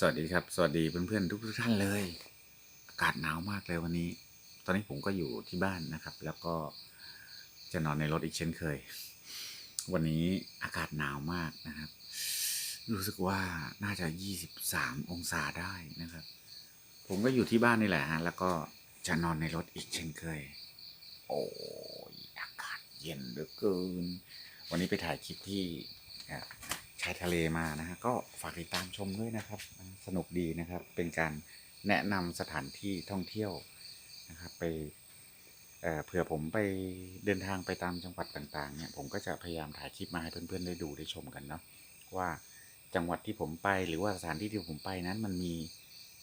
สวัสดีครับ สวัสดีเพื่อนๆทุกๆท่านเลย อากาศหนาวมากเลยวันนี้ ตอนนี้ผมก็อยู่ที่บ้านนะครับ แล้วก็จะนอนในรถอีกเช่นเคย วันนี้อากาศหนาวมากนะครับ รู้สึกว่าน่าจะ 23 องศาได้นะครับ ผมก็อยู่ที่บ้านนี่แหละฮะแล้วก็จะนอนในรถอีกเช่นเคย โอ้ยอากาศเย็นเหลือเกิน วันนี้ไปถ่ายคลิปที่ ชายทะเลมานะฮะก็ฝากติดตามชมด้วยนะครับ สนุกดีนะครับเป็นการแนะนำสถานที่ท่องเที่ยวนะครับไปเอ่อเผื่อผมไปเดินทางไปตามจังหวัดต่างๆเนี่ยผมก็จะพยายามถ่ายคลิปมาให้เพื่อนๆได้ดูได้ชมกันเนาะว่าจังหวัดที่ผมไปหรือว่าสถานที่ที่ผมไปนั้นมันมี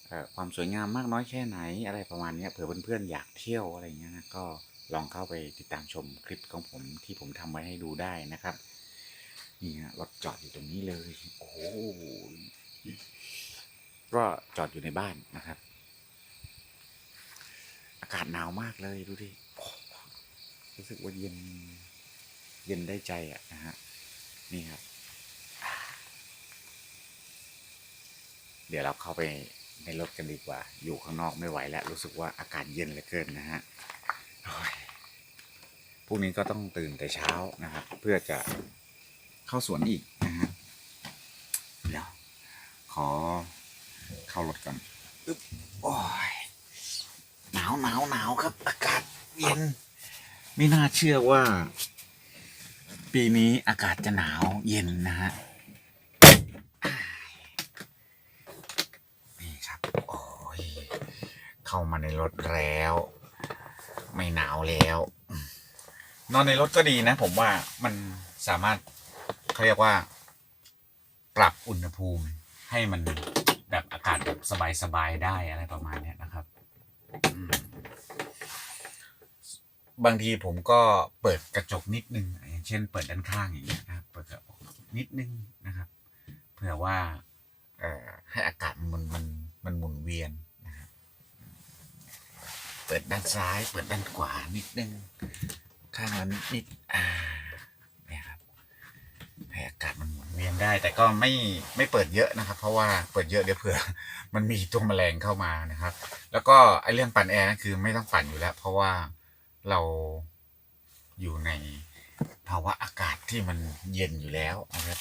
เอ่อความสวยงามมากน้อยแค่ไหนอะไรประมาณนี้เผื่อเพื่อนๆอยากเที่ยวอะไรเงี้ยนะก็ลองเข้าไปติดตามชมคลิปของผมที่ผมทำไว้ให้ดูได้นะครับ นี่ฮะรถจอดอยู่ตรงนี้เลย โอ้โหก็จอดอยู่ในบ้านนะครับ อากาศหนาวมากเลยดูดิรู้สึกว่าเย็น เย็นได้ใจอะนะฮะนี่ครับ เดี๋ยวเราเข้าไปในรถกันดีกว่า อยู่ข้างนอกไม่ไหวแล้ว รู้สึกว่าอากาศเย็นเหลือเกินนะฮะพรุ่งนี้ก็ต้องตื่นแต่เช้านะครับ เพื่อจะ เข้าสวนอีกนะฮะเดี๋ยวขอเข้ารถก่อนอึ๊บโอ้ยหนาวหนาวหนาวครับ อากาศเย็น ไม่น่าเชื่อว่า ปีนี้อากาศจะหนาวเย็นนะฮะนี่ครับโอ้ยเข้ามาในรถแล้ว ไม่หนาวแล้ว นอนในรถก็ดีนะ ผมว่ามันสามารถ เขาเรียกว่า ปรับอุณหภูมิให้มันแบบอากาศแบบสบายๆได้อะไรประมาณนี้นะครับบางทีผมก็เปิดกระจกนิดนึงอย่างเช่น เปิดด้านข้างอย่างเงี้ยนะครับเปิดกระจกนิดนึงนะครับ เพื่อว่าเอ่อให้อากาศมันมันมันหมุนเวียนนะครับเปิดด้านซ้าย เปิดด้านขวานิดนึงข้างละนิดนิดอ่าเนี่ยครับ ให้อากาศมันหมุนเวียน ได้ แต่ก็ไม่ไม่เปิดเยอะนะครับ เพราะว่าเปิดเยอะเดี๋ยวเผื่อ มันมีตัวแมลงเข้ามานะครับ แล้วก็ไอเรื่องปั่นแอร์นั่นคือไม่ต้องปั่นอยู่แล้ว เพราะว่าเราอยู่ในภาวะอากาศที่มันเย็นอยู่แล้วนะครับ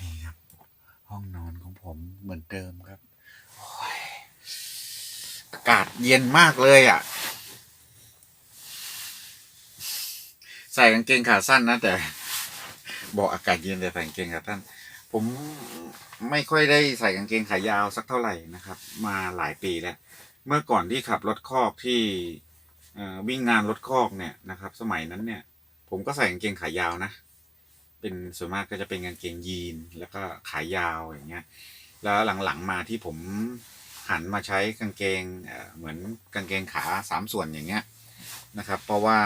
นี่ครับ ห้องนอนของผมเหมือนเดิมครับโอ้ยอากาศเย็นมากเลยอะ ใส่กางเกงขาสั้นนะแต่ บอกอากาศเย็นแต่ใส่กางเกงขาสั้นผมไม่ค่อยได้ใส่กางเกงขายาวสักเท่าไหร่นะครับ มาหลายปีแล้ว เมื่อก่อนที่ขับรถคอกที่วิ่งงานรถคอกเนี่ยนะครับ สมัยนั้นเนี่ย ผมก็ใส่กางเกงขายาวนะ เป็นส่วนมากก็จะเป็นกางเกงยีนแล้วก็ขายาวอย่างเงี้ย แล้วหลังๆมาที่ผมหันมาใช้กางเกงเหมือนกางเกงขาสามส่วนอย่างเงี้ยนะครับ เพราะว่า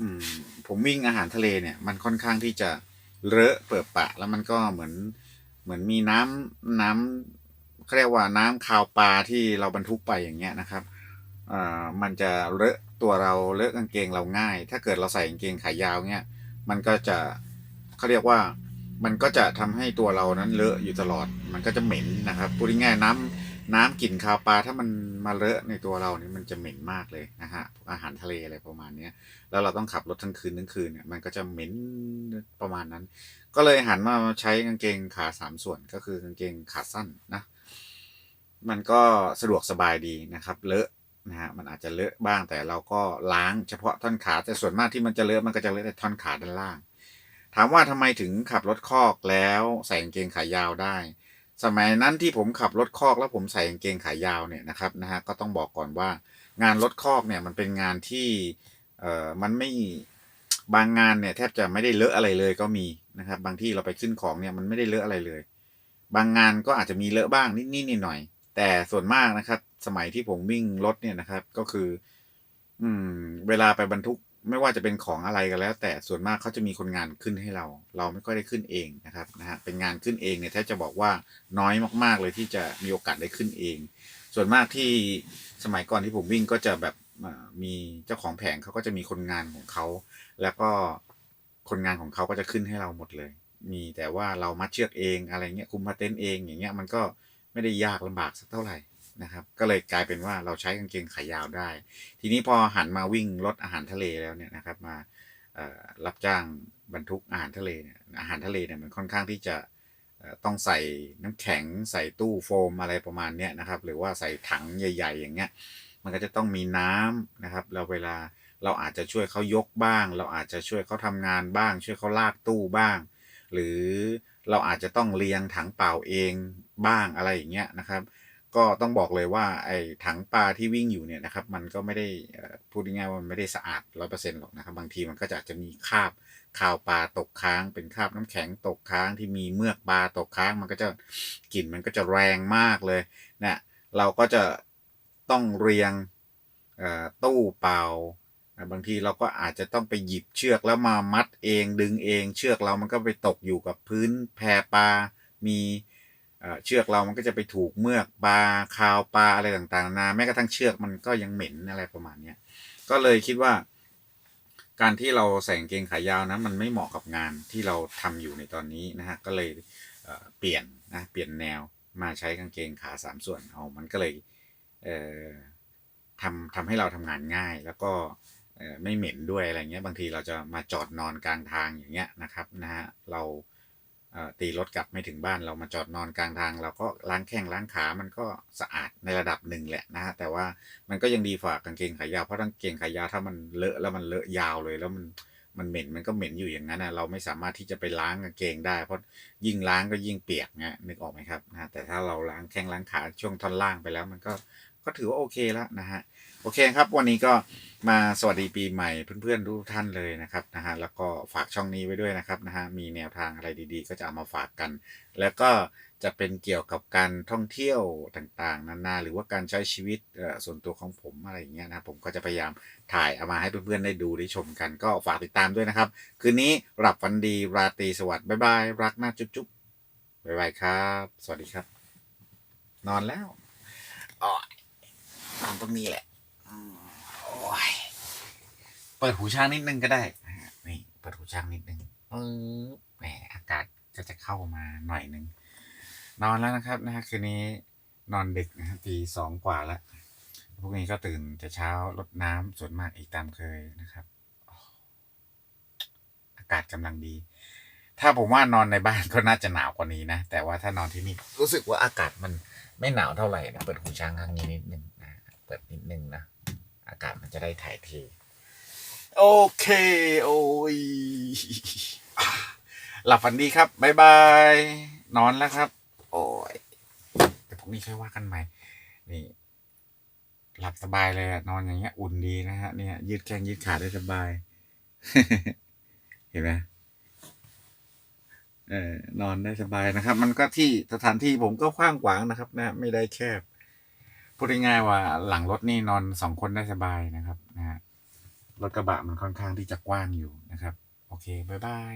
อืมผมวิ่งอาหารทะเลเนี่ย มันค่อนข้างที่จะเลอะเปิดปะ แล้วมันก็เหมือนเหมือนมีน้ำน้ำเขาเรียกว่าน้ำคาวปลาที่เราบรรทุกไปอย่างเงี้ยนะครับอ่ามันจะเลอะตัวเราเลอะกางเกงเราง่าย ถ้าเกิดเราใส่กางเกงขายาวเงี้ยมันก็จะเขาเรียกว่ามันก็จะทำให้ตัวเรานั้นเลอะอยู่ตลอด มันก็จะเหม็นนะครับพูดง่ายๆน้ำ น้ำกลิ่นคาวปลาถ้ามันมาเลอะในตัวเรานี่มันจะเหม็นมากเลยนะฮะอาหารทะเลอะไรประมาณเนี้ยแล้วเราต้องขับรถทั้งคืนทั้งคืนเนี่ยมันก็จะเหม็นประมาณนั้น ก็เลยหันมาใช้กางเกงขาสามส่วนก็คือกางเกงขาสั้นนะมันก็สะดวกสบายดีนะครับ เลอะนะฮะมันอาจจะเลอะบ้างแต่เราก็ล้างเฉพาะท่อนขาแต่ส่วนมากที่มันจะเลอะมันก็จะเลอะแต่ท่อนขาด้านล่าง ถามว่าทำไมถึงขับรถคอกแล้วใส่กางเกงขายาวได้ สมัยนั้นที่ผมขับรถคอกแล้วผมใส่กางเกงขายาวเนี่ยนะครับนะฮะก็ต้องบอกก่อนว่างานรถคอกเนี่ยมันเป็นงานที่เอ่อมันไม่บางงานเนี่ยแทบจะไม่ได้เลอะอะไรเลยก็มีนะครับ บางที่เราไปขึ้นของเนี่ยมันไม่ได้เลอะอะไรเลย บางงานก็อาจจะมีเลอะบ้างนิดๆหน่อยๆแต่ส่วนมากนะครับ สมัยที่ผมวิ่งรถเนี่ยนะครับ ก็คือ อืม เวลาไปบรรทุก ไม่ว่าจะเป็นของอะไรก็แล้ว แต่ส่วนมากเขาจะมีคนงานขึ้นให้เรา เราไม่ค่อยได้ขึ้นเองนะครับนะฮะเป็นงานขึ้นเองเนี่ยแทบจะบอกว่าน้อยมากๆเลยที่จะมีโอกาสได้ขึ้นเอง ส่วนมากที่สมัยก่อนที่ผมวิ่งก็จะแบบมีเจ้าของแผงเขาก็จะมีคนงานของเขา แล้วก็คนงานของเขาก็จะขึ้นให้เราหมดเลย มีแต่ว่าเรามัดเชือกเองอะไรเงี้ยคุมมาเต็นเองอย่างเงี้ยมันก็ไม่ได้ยากลำบากสักเท่าไหร่ นะครับ ก็เลยกลายเป็นว่าเราใช้กางเกงขายาวได้ ทีนี้พอหันมาวิ่งรถอาหารทะเลแล้วเนี่ยนะครับ มารับจ้างบรรทุกอาหารทะเลเนี่ยอาหารทะเลเนี่ยมันค่อนข้างที่จะต้องใส่น้ำแข็งใส่ตู้โฟมอะไรประมาณเนี้ยนะครับ หรือว่าใส่ถังใหญ่ ๆ อย่างเงี้ย มันก็จะต้องมีน้ำนะครับแล้วเวลาเราอาจจะช่วยเขายกบ้าง เราอาจจะช่วยเขาทำงานบ้าง ช่วยเขาลากตู้บ้าง หรือเราอาจจะต้องเรียงถังเปล่าเองบ้างอะไรอย่างเงี้ยนะครับ ก็ต้องบอกเลยว่าไอ้ถังปลาที่วิ่งอยู่เนี่ยนะครับ มันก็ไม่ได้พูดง่ายๆว่ามันไม่ได้สะอาดร้อยเปอร์เซ็นต์หรอกนะครับ บางทีมันก็จะอาจจะมีคราบคาวปลาตกค้าง เป็นคราบน้ำแข็งตกค้างที่มีเมือกปลาตกค้าง มันก็จะกลิ่นมันก็จะแรงมากเลยเนี่ยเราก็จะต้องเรียงตู้เปล่าบางทีเราก็อาจจะต้องไปหยิบเชือกแล้วมามัดเองดึงเอง เชือกเรามันก็ไปตกอยู่กับพื้นแพปลามี เชือกเรามันก็จะไปถูกเมือกปลาคาวปลาอะไรต่างๆนานาแม้กระทั่งเชือกมันก็ยังเหม็นอะไรประมาณเนี้ยก็เลยคิดว่า การที่เราใส่กางเกงขายาวนะมันไม่เหมาะกับงานที่เราทำอยู่ในตอนนี้นะฮะก็เลยเปลี่ยนนะเปลี่ยนแนวมาใช้กางเกงขาสามส่วนเอามันก็เลยเอ่อทำทำให้เราทำงานง่าย แล้วก็ไม่เหม็นด้วยอะไรเงี้ยบางทีเราจะมาจอดนอนกลางทางอย่างเงี้ยนะครับนะฮะเรา ตีรถกลับไม่ถึงบ้านเรามาจอดนอนกลางทาง เราก็ล้างแข้งล้างขามันก็สะอาดในระดับหนึ่งแหละนะฮะแต่ว่ามันก็ยังดีฝ่ากางเกงขายาวเพราะกางเกงขายาวถ้ามันเลอะแล้วมันเลอะยาวเลยแล้วมันมันเหม็นมันก็เหม็นอยู่อย่างนั้นนะเราไม่สามารถที่จะไปล้างกางเกงได้ เพราะยิ่งล้างก็ยิ่งเปียกนะนึกออกไหมครับนะแต่ถ้าเราล้างแข้งล้างขาช่วงท่อนล่างไปแล้ว มันก็ ก็ถือว่าโอเคแล้วนะฮะโอเคครับ วันนี้ก็มาสวัสดีปีใหม่เพื่อนๆทุกท่านเลยนะครับนะฮะแล้วก็ฝากช่องนี้ไว้ด้วยนะครับนะฮะมีแนวทางอะไรดี ๆ ก็จะเอามาฝากกัน แล้วก็จะเป็นเกี่ยวกับการท่องเที่ยวต่างๆ นานาหรือว่าการใช้ชีวิตเอ่อส่วนตัวของผมอะไรอย่างเงี้ยนะผมก็จะพยายามถ่ายเอามาให้เพื่อนๆได้ดูได้ชมกันก็ฝากติดตามด้วยนะครับ คืนนี้หลับฝันดีราตรีสวัสดิ์บ๊ายบายรักหนะจุ๊บๆบ๊ายบายครับ สวัสดีครับ นอนแล้วอ๋อ นอนตรงนี้แหละอืมโอ้ยเปิดหูช้างนิดนึงก็ได้นะฮะนี่เปิดหูช้างนิดนึงเออแหมอากาศก็จะเข้ามาหน่อยนึง นอนแล้วนะครับนะฮะคืนนี้นอนดึกนะฮะตีสองกว่าแล้วพรุ่งนี้ก็ตื่นแต่เช้ารดน้ำส่วนมากอีกตามเคยนะครับอ๋ออากาศกำลังดี ถ้าผมว่านอนในบ้านก็น่าจะหนาวกว่านี้นะ แต่ว่าถ้านอนที่นี่รู้สึกว่าอากาศมันไม่หนาวเท่าไหร่นะเปิดหูช้างข้างนี้นิดนึงนะเปิดนิดนึงนะ อากาศมันจะได้ถ่ายเทโอเค โอ้ยหลับฝันดีครับบ๊ายบาย นอนแล้วครับ โอ้ยแต่พรุ่งนี้ค่อยว่ากันใหม่ นี่ หลับสบายเลยอะนอนอย่างเงี้ย อุ่นดีนะฮะ เนี่ย ยืดแข้งยืดขาได้สบาย เห็นไหมเออนอนได้สบายนะครับ มันก็ที่สถานที่ผมก็กว้างขวางนะครับ นะ ไม่ได้แคบ พูดง่ายๆว่าหลังรถนี่นอนสองคนได้สบายนะครับนะฮะรถกระบะมันค่อนข้างที่จะกว้างอยู่นะครับ โอเค บ๊ายบาย